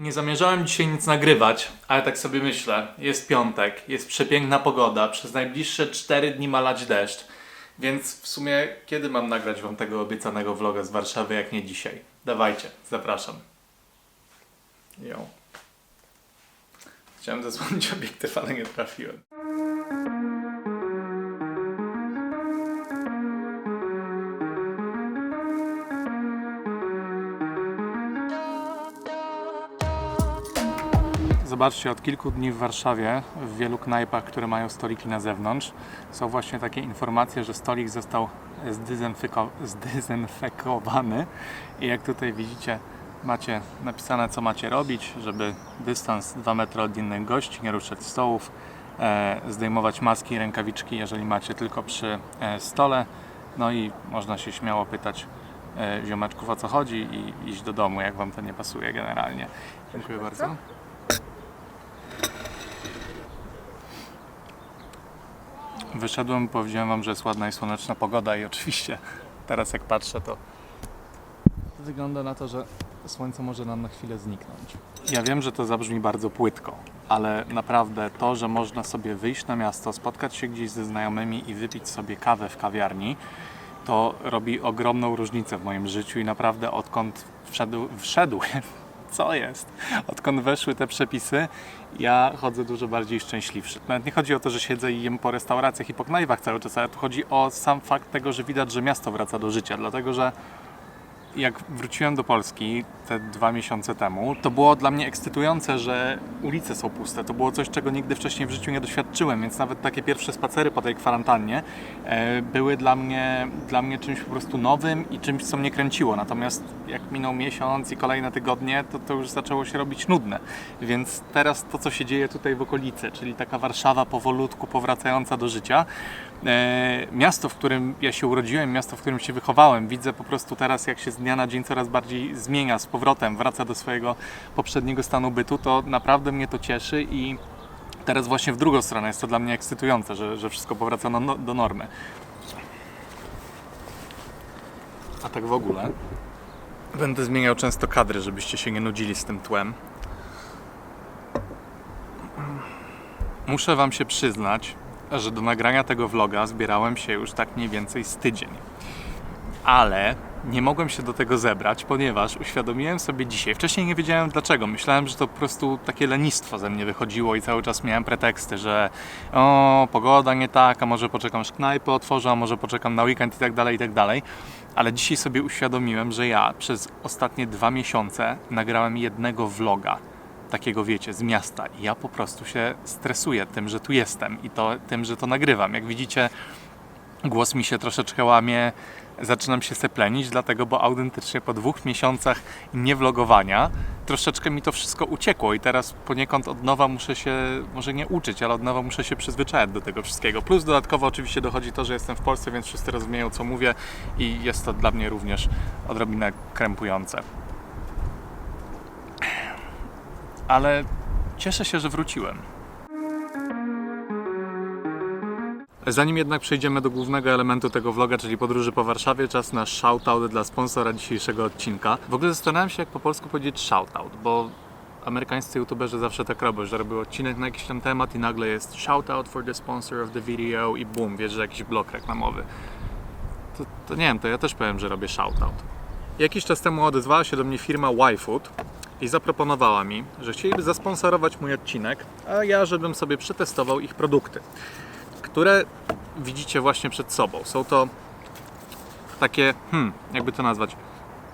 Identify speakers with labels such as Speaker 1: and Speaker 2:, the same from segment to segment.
Speaker 1: Nie zamierzałem dzisiaj nic nagrywać, ale tak sobie myślę. Jest piątek, jest przepiękna pogoda, przez najbliższe 4 dni ma lać deszcz. Więc w sumie kiedy mam nagrać wam tego obiecanego vloga z Warszawy, jak nie dzisiaj? Dawajcie, zapraszam. Jo. Chciałem zasłonić obiektyw, ale nie trafiłem. Zobaczcie, od kilku dni w Warszawie, w wielu knajpach, które mają stoliki na zewnątrz, są właśnie takie informacje, że stolik został zdezynfeko- zdezynfekowany. I jak tutaj widzicie, macie napisane, co macie robić, żeby dystans 2 metry od innych gości, nie ruszać stołów, e, zdejmować maski i rękawiczki, jeżeli macie tylko przy e, stole. No i można się śmiało pytać e, ziomeczków o co chodzi i iść do domu, jak wam to nie pasuje generalnie. Dziękuję bardzo. Wyszedłem, powiedziałem wam, że jest ładna i słoneczna pogoda i oczywiście teraz jak patrzę to wygląda na to, że słońce może nam na chwilę zniknąć. Ja wiem, że to zabrzmi bardzo płytko, ale naprawdę to, że można sobie wyjść na miasto, spotkać się gdzieś ze znajomymi i wypić sobie kawę w kawiarni, to robi ogromną różnicę w moim życiu i naprawdę odkąd wszedł, wszedł co jest? Odkąd weszły te przepisy, ja chodzę dużo bardziej szczęśliwszy. Nawet nie chodzi o to, że siedzę i jem po restauracjach i po knajwach cały czas, ale tu chodzi o sam fakt tego, że widać, że miasto wraca do życia, dlatego że jak wróciłem do Polski te dwa miesiące temu, to było dla mnie ekscytujące, że ulice są puste. To było coś, czego nigdy wcześniej w życiu nie doświadczyłem, więc nawet takie pierwsze spacery po tej kwarantannie e, były dla mnie, dla mnie czymś po prostu nowym i czymś, co mnie kręciło. Natomiast jak minął miesiąc i kolejne tygodnie, to to już zaczęło się robić nudne. Więc teraz to, co się dzieje tutaj w okolicy, czyli taka Warszawa powolutku powracająca do życia, miasto, w którym ja się urodziłem, miasto, w którym się wychowałem, widzę po prostu teraz, jak się z dnia na dzień coraz bardziej zmienia z powrotem, wraca do swojego poprzedniego stanu bytu, to naprawdę mnie to cieszy i teraz właśnie w drugą stronę jest to dla mnie ekscytujące, że, że wszystko powraca no, do normy. A tak w ogóle będę zmieniał często kadry, żebyście się nie nudzili z tym tłem. Muszę Wam się przyznać, że do nagrania tego vloga zbierałem się już tak mniej więcej z tydzień. Ale nie mogłem się do tego zebrać, ponieważ uświadomiłem sobie dzisiaj. Wcześniej nie wiedziałem dlaczego. Myślałem, że to po prostu takie lenistwo ze mnie wychodziło i cały czas miałem preteksty, że o, pogoda nie taka, może poczekam, aż knajpy otworzą, a może poczekam na weekend i tak dalej, i tak dalej. Ale dzisiaj sobie uświadomiłem, że ja przez ostatnie dwa miesiące nagrałem jednego vloga takiego wiecie, z miasta i ja po prostu się stresuję tym, że tu jestem i to tym, że to nagrywam. Jak widzicie, głos mi się troszeczkę łamie, zaczynam się seplenić, dlatego, bo autentycznie po dwóch miesiącach niewlogowania troszeczkę mi to wszystko uciekło i teraz poniekąd od nowa muszę się, może nie uczyć, ale od nowa muszę się przyzwyczajać do tego wszystkiego. Plus dodatkowo oczywiście dochodzi to, że jestem w Polsce, więc wszyscy rozumieją, co mówię i jest to dla mnie również odrobinę krępujące. Ale cieszę się, że wróciłem. Zanim jednak przejdziemy do głównego elementu tego vloga, czyli podróży po Warszawie, czas na shoutout dla sponsora dzisiejszego odcinka. W ogóle zastanawiam się, jak po polsku powiedzieć shoutout, bo amerykańscy youtuberzy zawsze tak robią, że robią odcinek na jakiś tam temat i nagle jest shoutout for the sponsor of the video i boom, wiesz, że jakiś blok reklamowy. To, to nie wiem, to ja też powiem, że robię shoutout. Jakiś czas temu odezwała się do mnie firma YFood i zaproponowała mi, że chcieliby zasponsorować mój odcinek, a ja, żebym sobie przetestował ich produkty które widzicie właśnie przed sobą. Są to takie, hmm, jakby to nazwać,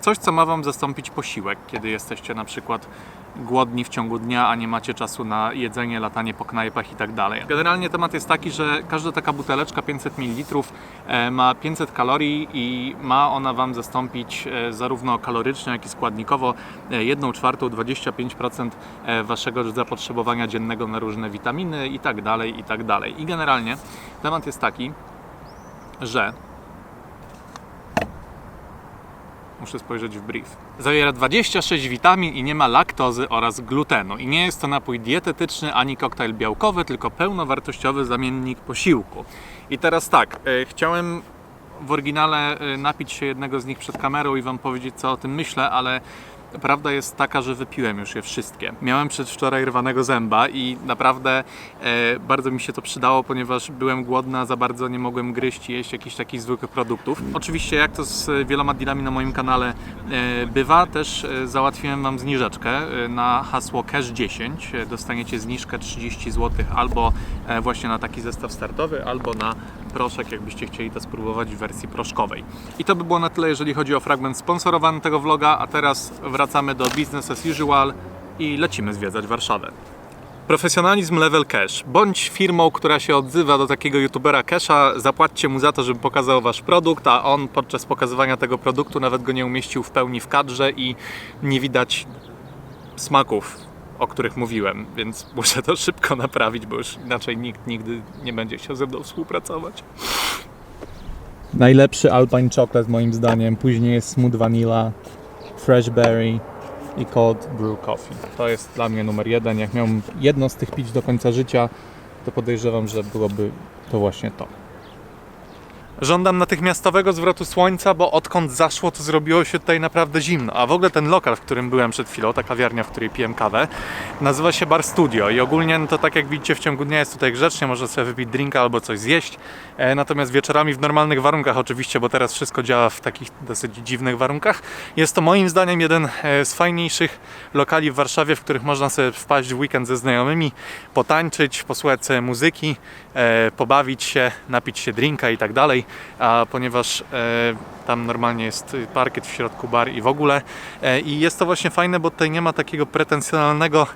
Speaker 1: coś, co ma Wam zastąpić posiłek, kiedy jesteście na przykład głodni w ciągu dnia, a nie macie czasu na jedzenie, latanie po knajpach i tak dalej. Generalnie temat jest taki, że każda taka buteleczka 500 ml e, ma 500 kalorii i ma ona Wam zastąpić e, zarówno kalorycznie, jak i składnikowo 1 czwartą, 25% e, Waszego zapotrzebowania dziennego na różne witaminy i tak dalej, i tak dalej. I generalnie temat jest taki, że Muszę spojrzeć w brief. Zawiera 26 witamin i nie ma laktozy oraz glutenu. I nie jest to napój dietetyczny ani koktajl białkowy, tylko pełnowartościowy zamiennik posiłku. I teraz tak, e, chciałem w oryginale e, napić się jednego z nich przed kamerą i Wam powiedzieć, co o tym myślę, ale prawda jest taka, że wypiłem już je wszystkie. Miałem przedwczoraj rwanego zęba i naprawdę e, bardzo mi się to przydało, ponieważ byłem głodny, a za bardzo nie mogłem gryźć i jeść jakichś takich zwykłych produktów. Oczywiście, jak to z wieloma dealami na moim kanale e, bywa, też e, załatwiłem Wam zniżeczkę e, na hasło Cash10. E, Dostaniecie zniżkę 30 zł albo właśnie na taki zestaw startowy, albo na proszek, jakbyście chcieli to spróbować w wersji proszkowej. I to by było na tyle, jeżeli chodzi o fragment sponsorowany tego vloga, a teraz wracamy do business as usual i lecimy zwiedzać Warszawę. Profesjonalizm Level Cash. Bądź firmą, która się odzywa do takiego youtubera Casha, zapłaćcie mu za to, żeby pokazał wasz produkt, a on podczas pokazywania tego produktu nawet go nie umieścił w pełni w kadrze i nie widać smaków, o których mówiłem, więc muszę to szybko naprawić, bo już inaczej nikt nigdy nie będzie chciał ze mną współpracować. Najlepszy Alpine Chocolate moim zdaniem, później jest Smooth Vanilla, Fresh Berry i Cold Brew Coffee. To jest dla mnie numer jeden. Jak miałbym jedno z tych pić do końca życia, to podejrzewam, że byłoby to właśnie to. Żądam natychmiastowego zwrotu słońca, bo odkąd zaszło, to zrobiło się tutaj naprawdę zimno. A w ogóle ten lokal, w którym byłem przed chwilą, ta kawiarnia, w której piłem kawę, nazywa się Bar Studio i ogólnie no to tak jak widzicie w ciągu dnia jest tutaj grzecznie, można sobie wypić drinka albo coś zjeść. E, natomiast wieczorami w normalnych warunkach oczywiście, bo teraz wszystko działa w takich dosyć dziwnych warunkach, jest to moim zdaniem jeden e, z fajniejszych lokali w Warszawie, w których można sobie wpaść w weekend ze znajomymi, potańczyć, posłuchać sobie muzyki, e, pobawić się, napić się drinka i tak dalej, a ponieważ e, tam normalnie jest parkiet w środku bar i w ogóle e, i jest to właśnie fajne, bo tutaj nie ma takiego pretensjonalnego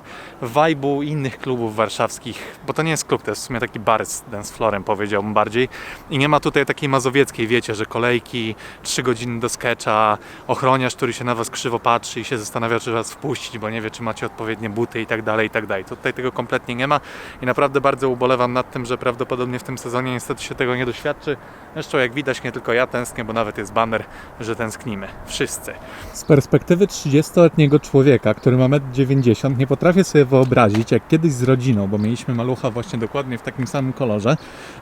Speaker 1: vibe'u innych klubów warszawskich, bo to nie jest klub, to jest w sumie taki bar z dance floorem powiedziałbym bardziej i nie ma tutaj takiej mazowieckiej, wiecie, że kolejki, 3 godziny do sketcha, ochroniarz, który się na was krzywo patrzy i się zastanawia, czy was wpuścić, bo nie wie, czy macie odpowiednie buty i tak dalej, i tak dalej. Tutaj tego kompletnie nie ma i naprawdę bardzo ubolewam nad tym, że prawdopodobnie w tym sezonie niestety się tego nie doświadczy. Zresztą jak widać, nie tylko ja tęsknię, bo nawet jest banner, że tęsknimy. Wszyscy. Z perspektywy 30-letniego człowieka, który ma 1,90 m, nie potrafię sobie wyobrazić, jak kiedyś z rodziną, bo mieliśmy malucha właśnie dokładnie w takim samym kolorze,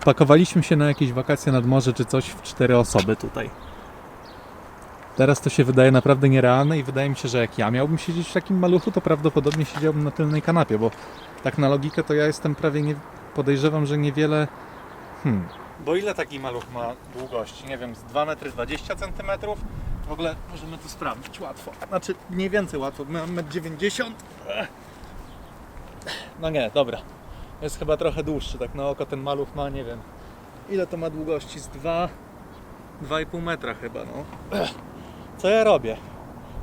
Speaker 1: pakowaliśmy się na jakieś wakacje nad morze czy coś w cztery osoby tutaj. Teraz to się wydaje naprawdę nierealne i wydaje mi się, że jak ja miałbym siedzieć w takim maluchu, to prawdopodobnie siedziałbym na tylnej kanapie, bo tak na logikę to ja jestem prawie nie... podejrzewam, że niewiele... Hmm. Bo ile taki maluch ma długości? Nie wiem, z 2,20 m? W ogóle możemy to sprawdzić łatwo. Znaczy mniej więcej łatwo, mam 1,90 m. No nie, dobra. Jest chyba trochę dłuższy, tak na oko ten maluch ma, nie wiem. Ile to ma długości? Z 2... 2,5 metra chyba, no. Co ja robię?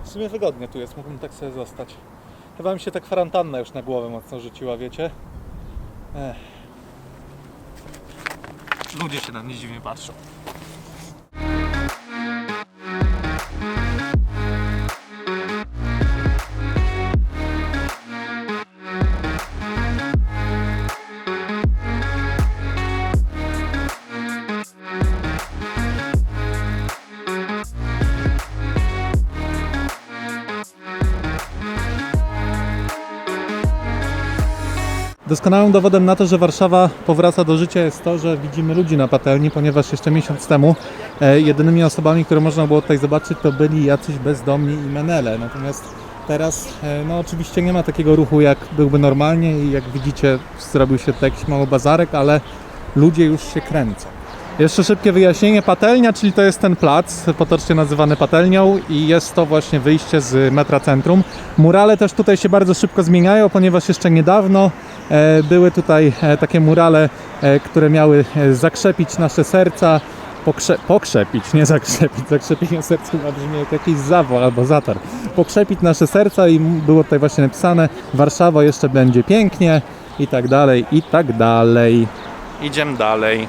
Speaker 1: W sumie wygodnie tu jest, mógłbym tak sobie zostać. Chyba mi się ta kwarantanna już na głowę mocno rzuciła, wiecie? Ech. Ludzie się na mnie dziwnie patrzą. Doskonałym dowodem na to, że Warszawa powraca do życia jest to, że widzimy ludzi na patelni, ponieważ jeszcze miesiąc temu e, jedynymi osobami, które można było tutaj zobaczyć, to byli jacyś bezdomni i menele. Natomiast teraz, e, no oczywiście nie ma takiego ruchu, jak byłby normalnie i jak widzicie, zrobił się jakiś mały bazarek, ale ludzie już się kręcą. Jeszcze szybkie wyjaśnienie. Patelnia, czyli to jest ten plac, potocznie nazywany patelnią i jest to właśnie wyjście z metra centrum. Murale też tutaj się bardzo szybko zmieniają, ponieważ jeszcze niedawno e, były tutaj e, takie murale, e, które miały zakrzepić nasze serca, pokrze- pokrzepić, nie zakrzepić, zakrzepienie serca brzmi jak jakiś zawo albo zatar. Pokrzepić nasze serca i było tutaj właśnie napisane Warszawa jeszcze będzie pięknie i tak dalej, i tak dalej. Idziemy dalej.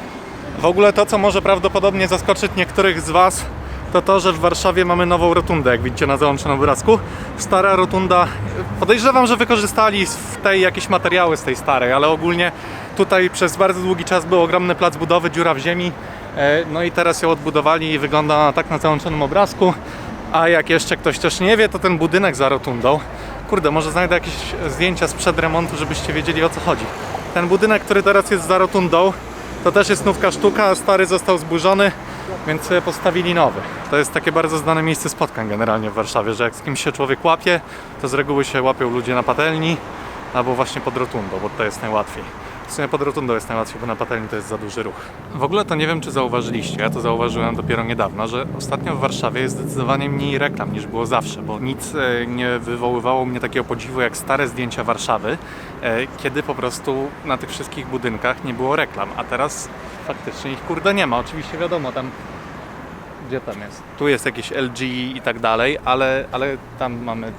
Speaker 1: W ogóle to, co może prawdopodobnie zaskoczyć niektórych z Was, to to, że w Warszawie mamy nową rotundę, jak widzicie na załączonym obrazku. Stara rotunda, podejrzewam, że wykorzystali w tej jakieś materiały z tej starej, ale ogólnie tutaj przez bardzo długi czas był ogromny plac budowy, dziura w ziemi. E, No i teraz ją odbudowali i wygląda ona tak na załączonym obrazku. A jak jeszcze ktoś też nie wie, to ten budynek za rotundą. Kurde, może znajdę jakieś zdjęcia sprzed remontu, żebyście wiedzieli o co chodzi. Ten budynek, który teraz jest za rotundą, to też jest nówka sztuka, a stary został zburzony więc postawili nowy. To jest takie bardzo znane miejsce spotkań generalnie w Warszawie, że jak z kimś się człowiek łapie, to z reguły się łapią ludzie na patelni albo właśnie pod rotundą, bo to jest najłatwiej. W sumie pod rotundą jest najłatwiej, bo na patelni to jest za duży ruch. W ogóle to nie wiem, czy zauważyliście, ja to zauważyłem dopiero niedawno, że ostatnio w Warszawie jest zdecydowanie mniej reklam niż było zawsze, bo nic e, nie wywoływało mnie takiego podziwu jak stare zdjęcia Warszawy, e, kiedy po prostu na tych wszystkich budynkach nie było reklam, a teraz faktycznie ich kurde nie ma. Oczywiście wiadomo, tam gdzie tam jest? Tu jest jakieś LG i tak dalej, ale, ale tam mamy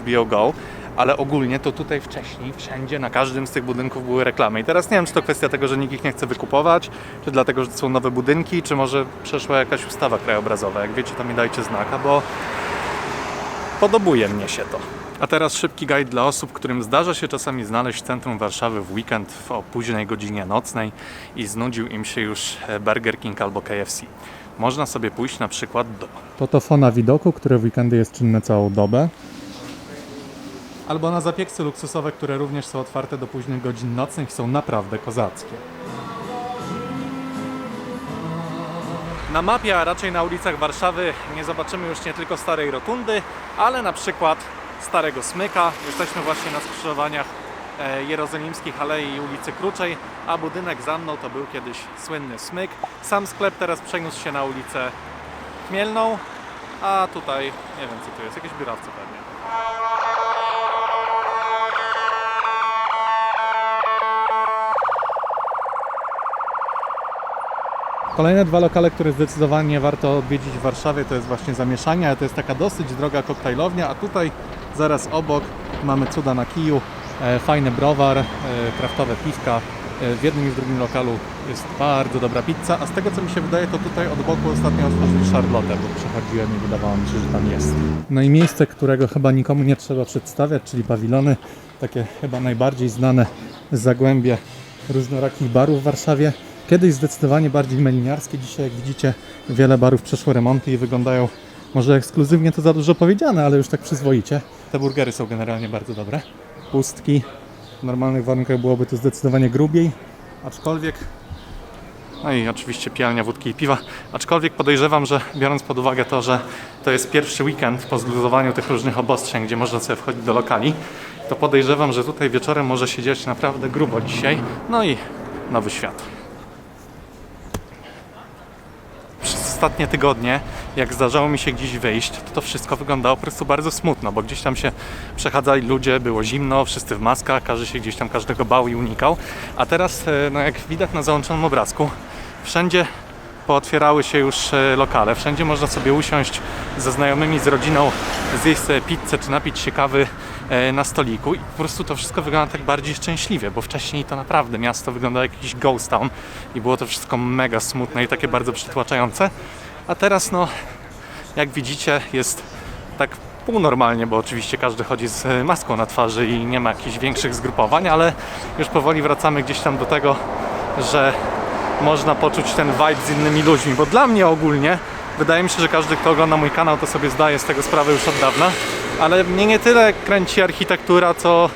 Speaker 1: HBO Go. Ale ogólnie to tutaj wcześniej, wszędzie, na każdym z tych budynków były reklamy. I teraz nie wiem, czy to kwestia tego, że nikt ich nie chce wykupować, czy dlatego, że to są nowe budynki, czy może przeszła jakaś ustawa krajobrazowa. Jak wiecie, to mi dajcie znaka, bo podobuje mnie się to. A teraz szybki guide dla osób, którym zdarza się czasami znaleźć centrum Warszawy w weekend o późnej godzinie nocnej i znudził im się już Burger King albo KFC. Można sobie pójść na przykład do
Speaker 2: Totofona widoku, które w weekendy jest czynne całą dobę.
Speaker 1: Albo na zapieksy luksusowe, które również są otwarte do późnych godzin nocnych i są naprawdę kozackie. Na mapie, a raczej na ulicach Warszawy nie zobaczymy już nie tylko Starej Rotundy, ale na przykład Starego Smyka. Jesteśmy właśnie na skrzyżowaniach e, Jerozolimskich Alei i ulicy Kruczej, a budynek za mną to był kiedyś słynny Smyk. Sam sklep teraz przeniósł się na ulicę Chmielną, a tutaj nie wiem co tu jest, jakieś biurowce pewnie.
Speaker 2: Kolejne dwa lokale, które zdecydowanie warto odwiedzić w Warszawie, to jest właśnie Zamieszanie, ale to jest taka dosyć droga koktajlownia, a tutaj zaraz obok mamy cuda na kiju, e, fajny browar, e, kraftowe piwka. E, w jednym i w drugim lokalu jest bardzo dobra pizza, a z tego co mi się wydaje, to tutaj od boku ostatnio otworzyli Charlotte, bo przechodziłem i wydawało mi się, że tam jest. No i miejsce, którego chyba nikomu nie trzeba przedstawiać, czyli pawilony, takie chyba najbardziej znane Zagłębie różnorakich barów w Warszawie. Kiedyś zdecydowanie bardziej meliniarskie, dzisiaj jak widzicie wiele barów przeszło remonty i wyglądają może ekskluzywnie to za dużo powiedziane, ale już tak przyzwoicie. Te burgery są generalnie bardzo dobre. Pustki. W normalnych warunkach byłoby to zdecydowanie grubiej, aczkolwiek
Speaker 1: No i oczywiście pijalnia wódki i piwa. Aczkolwiek podejrzewam, że biorąc pod uwagę to, że to jest pierwszy weekend po zluzowaniu tych różnych obostrzeń, gdzie można sobie wchodzić do lokali, to podejrzewam, że tutaj wieczorem może się dziać naprawdę grubo dzisiaj. No i nowy świat. Przez ostatnie tygodnie, jak zdarzało mi się gdzieś wyjść, to to wszystko wyglądało po prostu bardzo smutno, bo gdzieś tam się przechadzali ludzie, było zimno, wszyscy w maskach, każdy się gdzieś tam każdego bał i unikał. A teraz, e, no jak widać na załączonym obrazku, wszędzie pootwierały się już e, lokale, wszędzie można sobie usiąść ze znajomymi, z rodziną, zjeść sobie pizzę czy napić się kawy na stoliku i po prostu to wszystko wygląda tak bardziej szczęśliwie, bo wcześniej to naprawdę miasto wyglądało jak jakiś ghost town i było to wszystko mega smutne i takie bardzo przytłaczające, a teraz no jak widzicie jest tak półnormalnie, bo oczywiście każdy chodzi z e, maską na twarzy i nie ma jakichś większych zgrupowań, ale już powoli wracamy gdzieś tam do tego, że można poczuć ten vibe z innymi ludźmi, bo dla mnie ogólnie wydaje mi się, że każdy, kto ogląda mój kanał, to sobie zdaje z tego sprawę już od dawna, ale mnie nie tyle kręci architektura, co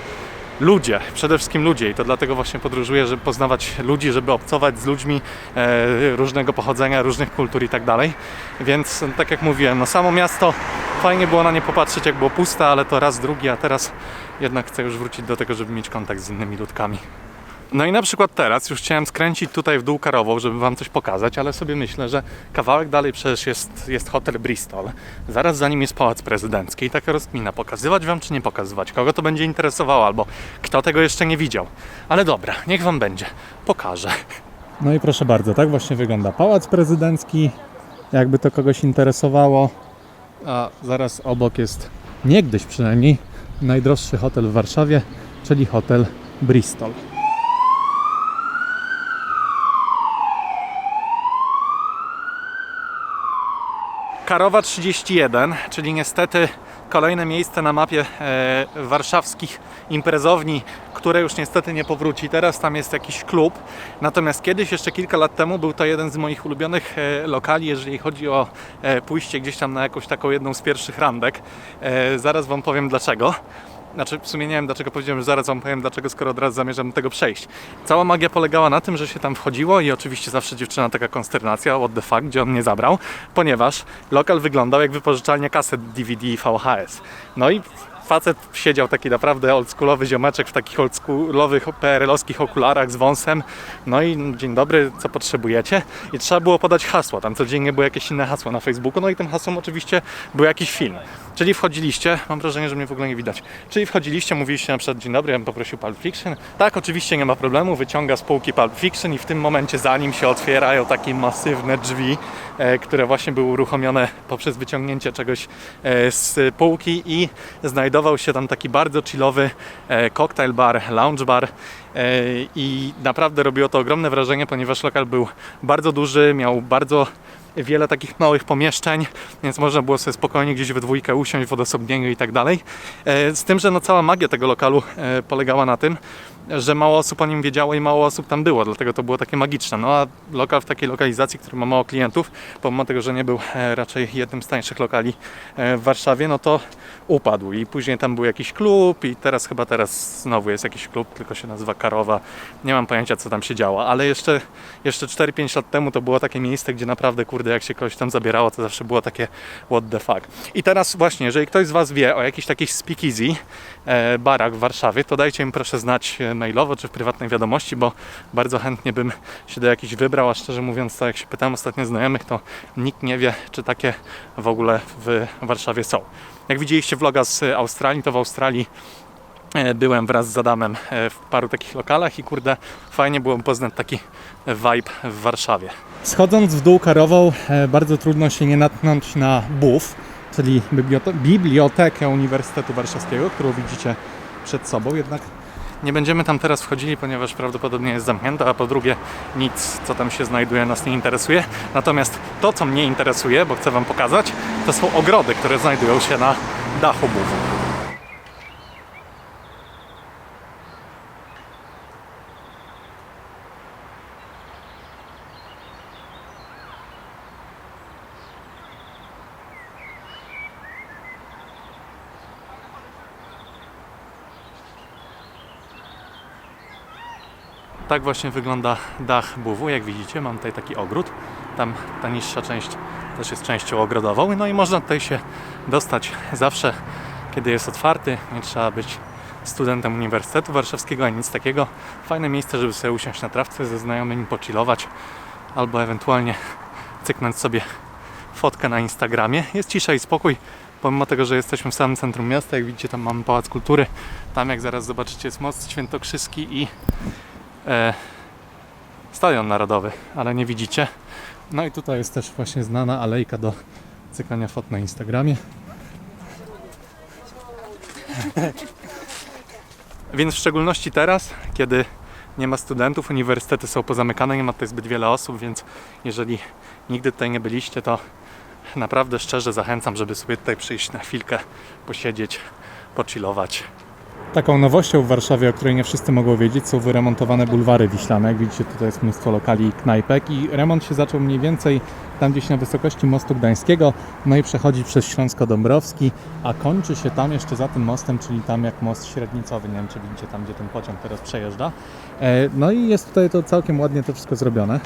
Speaker 1: ludzie, przede wszystkim ludzie i to dlatego właśnie podróżuję, żeby poznawać ludzi, żeby obcować z ludźmi e, różnego pochodzenia, różnych kultur i tak dalej. Więc tak jak mówiłem, no samo miasto fajnie było na nie popatrzeć jak było puste, ale to raz drugi, a teraz jednak chcę już wrócić do tego, żeby mieć kontakt z innymi ludkami. No i na przykład teraz już chciałem skręcić tutaj w dół Karową, żeby Wam coś pokazać, ale sobie myślę, że kawałek dalej przecież jest, jest hotel Bristol. Zaraz za nim jest Pałac Prezydencki i taka rozkmina, pokazywać Wam czy nie pokazywać? Kogo to będzie interesowało albo kto tego jeszcze nie widział? Ale dobra, niech Wam będzie. Pokażę.
Speaker 2: No i proszę bardzo, tak właśnie wygląda Pałac Prezydencki. Jakby to kogoś interesowało. A zaraz obok jest, niegdyś przynajmniej, najdroższy hotel w Warszawie, czyli hotel Bristol.
Speaker 1: Karowa 31, czyli niestety kolejne miejsce na mapie e, warszawskich imprezowni, które już niestety nie powróci. Teraz tam jest jakiś klub. Natomiast kiedyś, jeszcze kilka lat temu, był to jeden z moich ulubionych e, lokali, jeżeli chodzi o e, pójście gdzieś tam na jakąś taką jedną z pierwszych randek. Zaraz Wam powiem dlaczego.
Speaker 2: Znaczy, w sumie nie wiem dlaczego powiedziałem, że zaraz wam powiem dlaczego, skoro od razu zamierzam tego przejść. Cała magia polegała na tym, że się tam wchodziło i oczywiście zawsze dziewczyna taka konsternacja, what the fuck, gdzie on mnie zabrał, ponieważ lokal wyglądał jak wypożyczalnia kaset DVD i VHS. No i facet siedział taki naprawdę oldschoolowy ziomeczek w takich oldschoolowych PRL-owskich okularach z wąsem. No i dzień dobry, co potrzebujecie? I trzeba było podać hasło. Tam codziennie było jakieś inne hasło na Facebooku. No i tym hasłem oczywiście był jakiś film. Czyli wchodziliście, mam wrażenie, że mnie w ogóle nie widać. Czyli wchodziliście, mówiliście na przykład dzień dobry, ja bym poprosił Pulp Fiction. Tak, oczywiście nie ma problemu, wyciąga z półki Pulp Fiction i w tym momencie za nim się otwierają takie masywne drzwi, e, które właśnie były uruchomione poprzez wyciągnięcie czegoś e, z półki i znajdował się tam taki bardzo chillowy e, cocktail bar, lounge bar e, i naprawdę robiło to ogromne wrażenie, ponieważ lokal był bardzo duży, miał bardzo wiele takich małych pomieszczeń, więc można było sobie spokojnie gdzieś we dwójkę usiąść w odosobnieniu i tak dalej. E, Z tym, że no cała magia tego lokalu e, polegała na tym, że mało osób o nim wiedziało i mało osób tam było, dlatego to było takie magiczne. No a lokal w takiej lokalizacji, który ma mało klientów, pomimo tego, że nie był e, raczej jednym z tańszych lokali e, w Warszawie, no to upadł i później tam był jakiś klub i teraz chyba teraz znowu jest jakiś klub, tylko się nazywa Karowa. Nie mam pojęcia co tam się działo, ale jeszcze, jeszcze 4-5 lat temu to było takie miejsce, gdzie naprawdę kurde jak się kogoś tam zabierało, to zawsze było takie what the fuck. I teraz właśnie, jeżeli ktoś z Was wie o jakichś takich speakeasy e, barach w Warszawie, to dajcie mi proszę znać mailowo czy w prywatnej wiadomości, bo bardzo chętnie bym się do jakichś wybrał, a szczerze mówiąc, to jak się pytałem ostatnio znajomych, to nikt nie wie, czy takie w ogóle w Warszawie są. Jak widzieliście vloga z Australii, to w Australii e, byłem wraz z Adamem e, w paru takich lokalach i kurde, fajnie było poznać taki vibe w Warszawie. Schodząc w dół Karową, e, bardzo trudno się nie natknąć na BUF, czyli bibliote- Bibliotekę Uniwersytetu Warszawskiego, którą widzicie przed sobą, jednak nie będziemy tam teraz wchodzili, ponieważ prawdopodobnie jest zamknięta, a po drugie nic, co tam się znajduje, nas nie interesuje. Natomiast to, co mnie interesuje, bo chcę Wam pokazać, to są ogrody, które znajdują się na dachu BUF. Tak właśnie wygląda dach BUW. Jak widzicie, mam tutaj taki ogród. Tam ta niższa część też jest częścią ogrodową. No i można tutaj się dostać zawsze, kiedy jest otwarty. Nie trzeba być studentem Uniwersytetu Warszawskiego ani nic takiego. Fajne miejsce, żeby sobie usiąść na trawce ze znajomymi, pochillować albo ewentualnie cyknąć sobie fotkę na Instagramie. Jest cisza i spokój. Pomimo tego, że jesteśmy w samym centrum miasta, jak widzicie, tam mamy Pałac Kultury. Tam, jak zaraz zobaczycie, jest Most Świętokrzyski i e, Stadion Narodowy, ale nie widzicie. No i tutaj jest też właśnie znana alejka do cykania fot na Instagramie. Więc w szczególności teraz, kiedy nie ma studentów, uniwersytety są pozamykane, nie ma tutaj zbyt wiele osób, więc jeżeli nigdy tutaj nie byliście, to naprawdę szczerze zachęcam, żeby sobie tutaj przyjść na chwilkę, posiedzieć, pochillować. Taką nowością w Warszawie, o której nie wszyscy mogą wiedzieć, są wyremontowane bulwary wiślane. Jak widzicie, tutaj jest mnóstwo lokali i knajpek i remont się zaczął mniej więcej tam gdzieś na wysokości mostu gdańskiego, no i przechodzi przez Śląsko-Dąbrowski, a kończy się tam jeszcze za tym mostem, czyli tam jak most średnicowy, nie wiem czy widzicie tam, gdzie ten pociąg teraz przejeżdża. E, No i jest tutaj to całkiem ładnie to wszystko zrobione.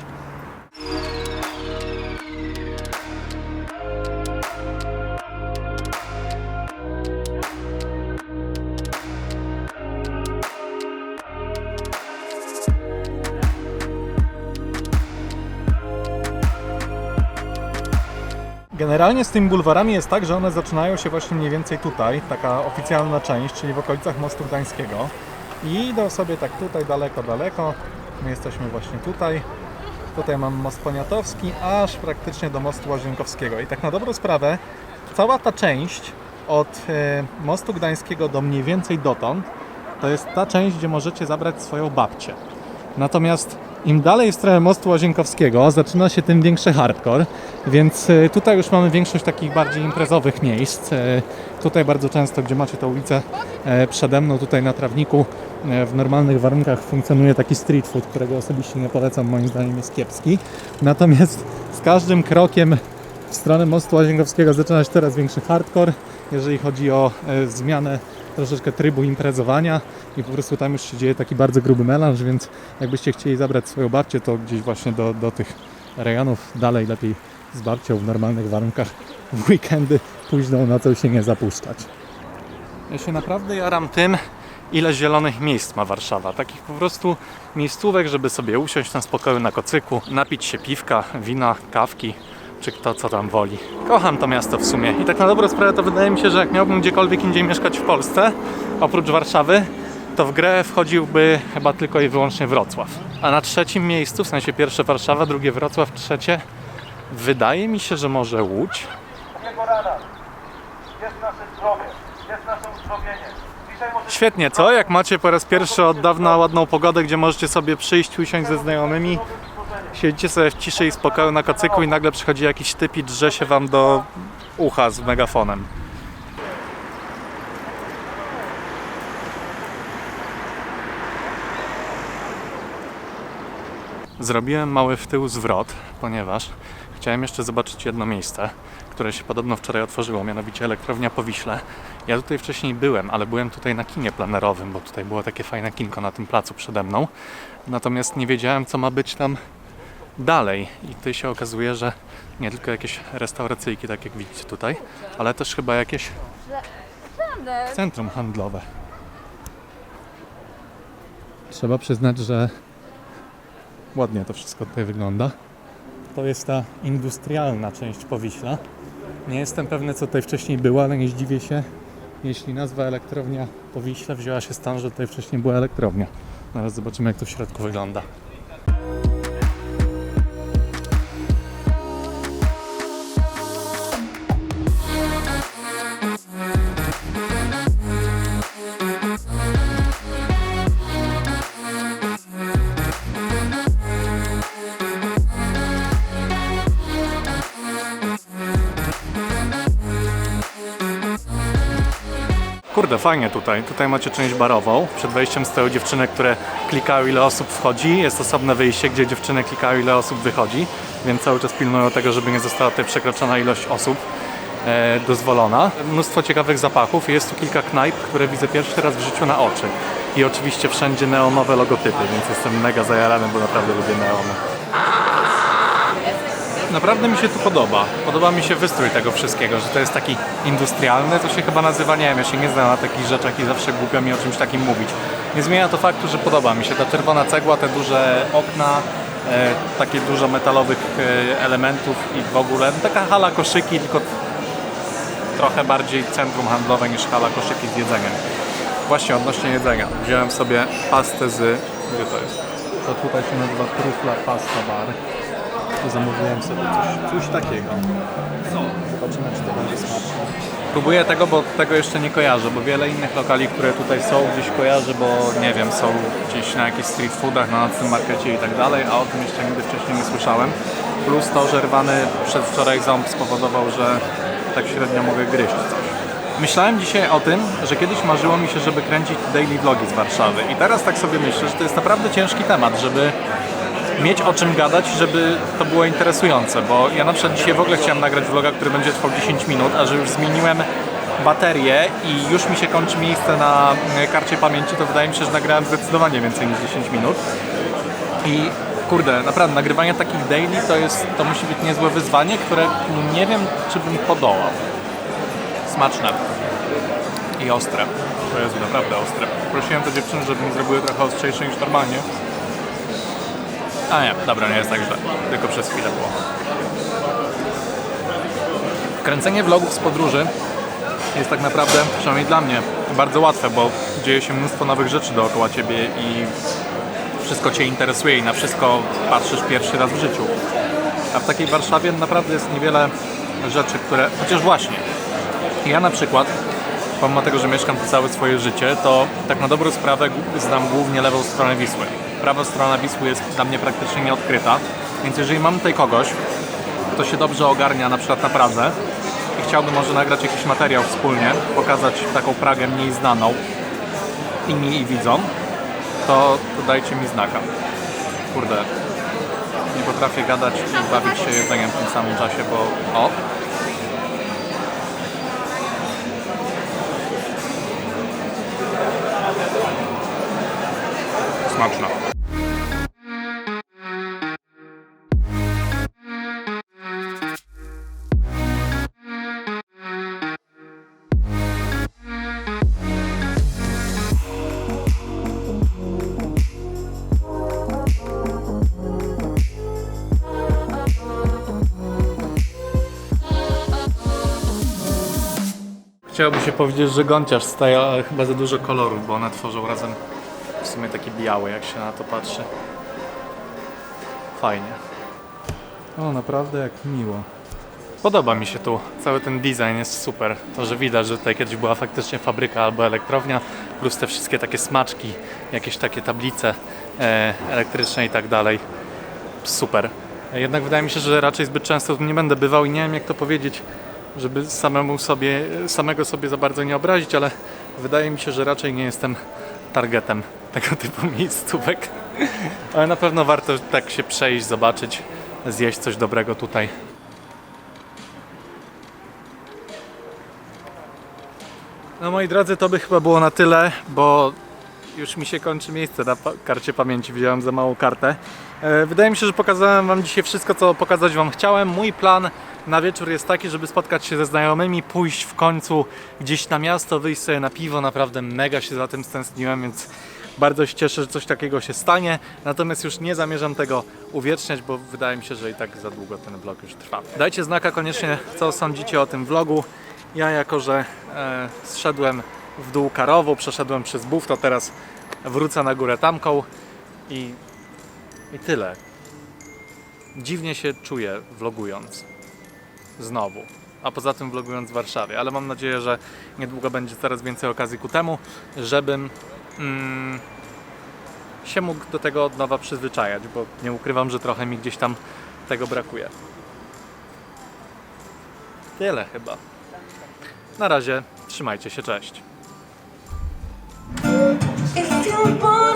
Speaker 2: Generalnie z tymi bulwarami jest tak, że one zaczynają się właśnie mniej więcej tutaj, taka oficjalna część, czyli w okolicach Mostu Gdańskiego i idą sobie tak tutaj daleko, daleko. My jesteśmy właśnie tutaj. Tutaj mam most Poniatowski, aż praktycznie do mostu Łazienkowskiego. I tak na dobrą sprawę, cała ta część od e, mostu Gdańskiego do mniej więcej dotąd, to jest ta część, gdzie możecie zabrać swoją babcię. Natomiast im dalej w stronę mostu Łazienkowskiego zaczyna się tym większy hardcore, więc e, tutaj już mamy większość takich bardziej imprezowych miejsc. E, Tutaj bardzo często, gdzie macie tę ulicę e, przede mną, tutaj na trawniku, e, w normalnych warunkach funkcjonuje taki street food, którego osobiście nie polecam, moim zdaniem jest kiepski. Natomiast z każdym krokiem w stronę mostu Łazienkowskiego zaczyna się teraz większy hardcore, jeżeli chodzi o e, zmianę troszeczkę trybu imprezowania i po prostu tam już się dzieje taki bardzo gruby melanż, więc jakbyście chcieli zabrać swoją babcię, to gdzieś właśnie do, do tych rejonów dalej lepiej z babcią w normalnych warunkach w weekendy późną nocą się nie zapuszczać.
Speaker 1: Ja się naprawdę jaram tym, ile zielonych miejsc ma Warszawa. Takich po prostu miejscówek, żeby sobie usiąść na spokoju na kocyku, napić się piwka, wina, kawki, czy kto co tam woli. Kocham to miasto w sumie i tak na dobrą sprawę to wydaje mi się, że jak miałbym gdziekolwiek indziej mieszkać w Polsce, oprócz Warszawy, to w grę wchodziłby chyba tylko i wyłącznie Wrocław. A na trzecim miejscu, w sensie pierwsze Warszawa, drugie Wrocław, trzecie, wydaje mi się, że może Łódź. Świetnie, co? Jak macie po raz pierwszy od dawna ładną pogodę, gdzie możecie sobie przyjść, usiąść ze znajomymi, siedzicie sobie w ciszy i spokoju na kocyku i nagle przychodzi jakiś typ i drze się wam do ucha z megafonem. Zrobiłem mały w tył zwrot, ponieważ chciałem jeszcze zobaczyć jedno miejsce, które się podobno wczoraj otworzyło, mianowicie elektrownia po Wiśle. Ja tutaj wcześniej byłem, ale byłem tutaj na kinie planerowym, bo tutaj było takie fajne kinko na tym placu przede mną. Natomiast nie wiedziałem, co ma być tam dalej. I tutaj się okazuje, że nie tylko jakieś restauracyjki, tak jak widzicie tutaj, ale też chyba jakieś centrum handlowe.
Speaker 2: Trzeba przyznać, że ładnie to wszystko tutaj wygląda. To jest ta industrialna część Powiśla. Nie jestem pewny, co tutaj wcześniej było, ale nie zdziwię się, jeśli nazwa elektrownia Powiśle wzięła się stąd, że tutaj wcześniej była elektrownia. Zaraz zobaczymy, jak to w środku wygląda.
Speaker 1: Fajnie tutaj. Tutaj macie część barową. Przed wejściem stoją dziewczyny, które klikają ile osób wchodzi. Jest osobne wyjście, gdzie dziewczyny klikają ile osób wychodzi, więc cały czas pilnują tego, żeby nie została tutaj przekroczona ilość osób e, dozwolona. Mnóstwo ciekawych zapachów. Jest tu kilka knajp, które widzę pierwszy raz w życiu na oczy. I oczywiście wszędzie neonowe logotypy, więc jestem mega zajarany, bo naprawdę lubię neony. Naprawdę mi się tu podoba. Podoba mi się wystrój tego wszystkiego, że to jest taki industrialny, to się chyba nazywa, nie wiem, ja się nie znam na takich rzeczach i zawsze głupio mi o czymś takim mówić. Nie zmienia to faktu, że podoba mi się ta czerwona cegła, te duże okna, e, takie dużo metalowych e, elementów i w ogóle no, taka hala koszyki, tylko trochę bardziej centrum handlowe niż hala koszyki z jedzeniem. Właśnie odnośnie jedzenia. Wziąłem sobie pastę z... Gdzie to jest?
Speaker 2: To tutaj się nazywa Trufla Pasta Bar. Tu zamówiłem sobie coś, coś takiego. Zobaczymy, czy to będzie smaczne.
Speaker 1: Próbuję tego, bo tego jeszcze nie kojarzę, bo wiele innych lokali, które tutaj są, gdzieś kojarzę, bo nie wiem, są gdzieś na jakichś street foodach, na nocnym markecie i tak dalej, a o tym jeszcze nigdy wcześniej nie słyszałem. Plus to, że rwany przedwczoraj ząb spowodował, że tak średnio mogę gryźć coś. Myślałem dzisiaj o tym, że kiedyś marzyło mi się, żeby kręcić daily vlogi z Warszawy i teraz tak sobie myślę, że to jest naprawdę ciężki temat, żeby mieć o czym gadać, żeby to było interesujące, bo ja na przykład dzisiaj w ogóle chciałem nagrać vloga, który będzie trwał 10 minut, a że już zmieniłem baterię i już mi się kończy miejsce na e, karcie pamięci, to wydaje mi się, że nagrałem zdecydowanie więcej niż 10 minut. I kurde, naprawdę nagrywanie takich daily to jest, to musi być niezłe wyzwanie, które nie wiem, czy bym podołał. Smaczne i ostre. To jest naprawdę ostre. Prosiłem te dziewczyny, żeby mi zrobiły trochę ostrzejsze niż normalnie. A nie, dobra, nie jest tak źle. Tylko przez chwilę było. Kręcenie vlogów z podróży jest tak naprawdę, przynajmniej dla mnie, bardzo łatwe, bo dzieje się mnóstwo nowych rzeczy dookoła Ciebie i wszystko Cię interesuje i na wszystko patrzysz pierwszy raz w życiu. A w takiej Warszawie naprawdę jest niewiele rzeczy, które... Chociaż właśnie, ja na przykład, pomimo tego, że mieszkam tu całe swoje życie, to tak na dobrą sprawę znam głównie lewą stronę Wisły prawa strona Wisły jest dla mnie praktycznie nieodkryta. Więc jeżeli mam tutaj kogoś, kto się dobrze ogarnia na przykład na Pradze i chciałby może nagrać jakiś materiał wspólnie, pokazać taką Pragę mniej znaną i i widzom, to, to dajcie mi znaka. Kurde, nie potrafię gadać i bawić się jedzeniem w tym samym czasie, bo o, smaczna. Chciałoby się powiedzieć, że gąciarz staje, ale chyba za dużo kolorów, bo one tworzą razem w sumie taki biały, jak się na to patrzy. Fajnie.
Speaker 2: O, naprawdę jak miło.
Speaker 1: Podoba mi się tu. Cały ten design jest super. To, że widać, że tutaj kiedyś była faktycznie fabryka albo elektrownia, plus te wszystkie takie smaczki, jakieś takie tablice e, elektryczne i tak dalej. Super. Jednak wydaje mi się, że raczej zbyt często tu nie będę bywał i nie wiem jak to powiedzieć, żeby samemu sobie, samego sobie za bardzo nie obrazić, ale wydaje mi się, że raczej nie jestem targetem tego typu miejscówek. Ale na pewno warto tak się przejść, zobaczyć, zjeść coś dobrego tutaj. No moi drodzy, to by chyba było na tyle, bo już mi się kończy miejsce na karcie pamięci, wziąłem za małą kartę. E, Wydaje mi się, że pokazałem Wam dzisiaj wszystko, co pokazać Wam chciałem. Mój plan na wieczór jest taki, żeby spotkać się ze znajomymi, pójść w końcu gdzieś na miasto, wyjść sobie na piwo. Naprawdę mega się za tym stęskniłem, więc bardzo się cieszę, że coś takiego się stanie. Natomiast już nie zamierzam tego uwieczniać, bo wydaje mi się, że i tak za długo ten vlog już trwa. Dajcie znaka koniecznie, co sądzicie o tym vlogu. Ja jako, że e, zszedłem w dół Karowu, przeszedłem przez Bów, to teraz wrócę na górę Tamką i, i tyle. Dziwnie się czuję vlogując. Znowu. A poza tym vlogując w Warszawie, ale mam nadzieję, że niedługo będzie coraz więcej okazji ku temu, żebym mm, się mógł do tego od nowa przyzwyczajać, bo nie ukrywam, że trochę mi gdzieś tam tego brakuje. Tyle chyba. Na razie, trzymajcie się, cześć.
Speaker 3: If you're born